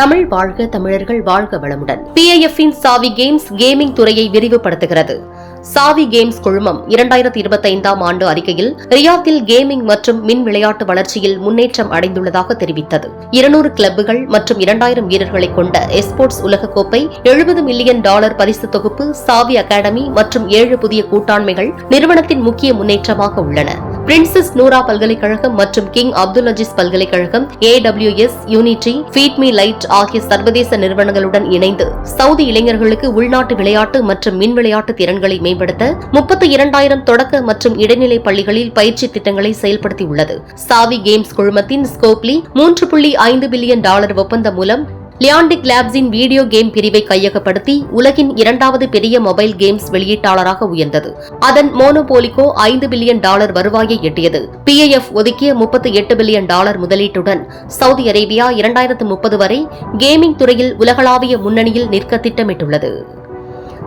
தமிழ் வாழ்க தமிழர்கள் வாழ்க வளமுடன். பிஐஎஃப்பின் சாவி கேம்ஸ் கேமிங் துறையை விரிவுபடுத்துகிறது. சாவி கேம்ஸ் குழுமம் இரண்டாயிரத்தி இருபத்தைந்தாம் ஆண்டு அறிக்கையில் ரியாத்தில் கேமிங் மற்றும் மின் விளையாட்டு வளர்ச்சியில் முன்னேற்றம் அடைந்துள்ளதாக தெரிவித்தது. இருநூறு கிளப்புகள் மற்றும் இரண்டாயிரம் வீரர்களை கொண்ட எஸ்போர்ட்ஸ் உலகக்கோப்பை எழுபது மில்லியன் டாலர் பரிசு தொகுப்பு சாவி அகாடமி மற்றும் ஏழு புதிய கூட்டாண்மைகள் நிறுவனத்தின் முக்கிய முன்னேற்றமாக உள்ளன. பிரின்சஸ் நூரா பல்கலைக்கழகம் மற்றும் கிங் அப்துல் அஜீஸ் பல்கலைக்கழகம் ஏடபிள்யூஎஸ் யூனிட்டி ஃபீட்மி லைட் ஆகிய சர்வதேச நிறுவனங்களுடன் இணைந்து சவுதி இளைஞர்களுக்கு உள்நாட்டு விளையாட்டு மற்றும் மின் விளையாட்டு திறன்களை மேம்படுத்த முப்பத்தி இரண்டாயிரம் தொடக்க மற்றும் இடைநிலை பள்ளிகளில் பயிற்சி திட்டங்களை செயல்படுத்தியுள்ளது. சாவி கேம்ஸ் குழுமத்தின் ஸ்கோப்லி மூன்று புள்ளி ஐந்து பில்லியன் டாலர் ஒப்பந்தம் மூலம் லியாண்டிக் லேப்ஸின் வீடியோ கேம் பிரிவை கையகப்படுத்தி உலகின் இரண்டாவது பெரிய மொபைல் கேம்ஸ் வெளியீட்டாளராக உயர்ந்தது. அதன் மோனோபோலிகோ ஐந்து பில்லியன் டாலர் வருவாயை எட்டியது. பிஏஎஃப் ஒதுக்கிய முப்பத்தி எட்டு பில்லியன் டாலர் முதலீட்டுடன் சவுதி அரேபியா இரண்டாயிரத்து முப்பது வரை கேமிங் துறையில் உலகளாவிய முன்னணியில் நிற்க திட்டமிட்டுள்ளது.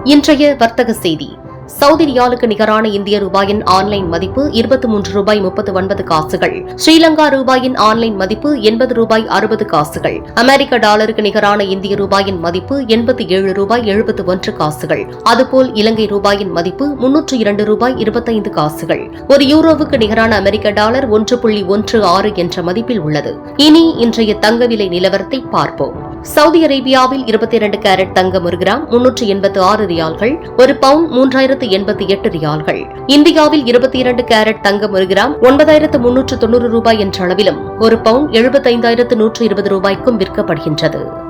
இன்றைய வர்த்தக செய்தி. சவுதி ரியாலுக்கு நிகரான இந்திய ரூபாயின் ஆன்லைன் மதிப்பு இருபத்தி மூன்று ரூபாய் முப்பத்து ஒன்பது காசுகள். ஸ்ரீலங்கா ரூபாயின் ஆன்லைன் மதிப்பு எண்பது ரூபாய் அறுபது காசுகள். அமெரிக்க டாலருக்கு நிகரான இந்திய ரூபாயின் மதிப்பு எண்பத்தி ஏழு ரூபாய் எழுபத்து ஒன்று காசுகள். அதுபோல் இலங்கை ரூபாயின் மதிப்பு முன்னூற்று இரண்டு ரூபாய் இருபத்தைந்து காசுகள். ஒரு யூரோவுக்கு நிகரான அமெரிக்க டாலர் ஒன்று புள்ளி ஒன்று ஆறு என்ற மதிப்பில் உள்ளது. இனி இன்றைய தங்க விலை நிலவரத்தை பார்ப்போம். சவுதி அரேபியாவில் இருபத்தி இரண்டு கேரட் தங்கம் ஒரு கிராம் முன்னூற்று எண்பத்து ஆறு ரியால்கள் ஒரு பவுன் மூன்றாயிரத்து எண்பத்தி எட்டு ரியால்கள். இந்தியாவில் இருபத்தி இரண்டு கேரட் தங்கம் ஒரு கிராம் ஒன்பதாயிரத்து முன்னூற்று தொண்ணூறு ரூபாய் என்ற அளவிலும் ஒரு பவுன் எழுபத்தைந்தாயிரத்து நூற்று இருபது ரூபாய்க்கும் விற்கப்படுகின்றது.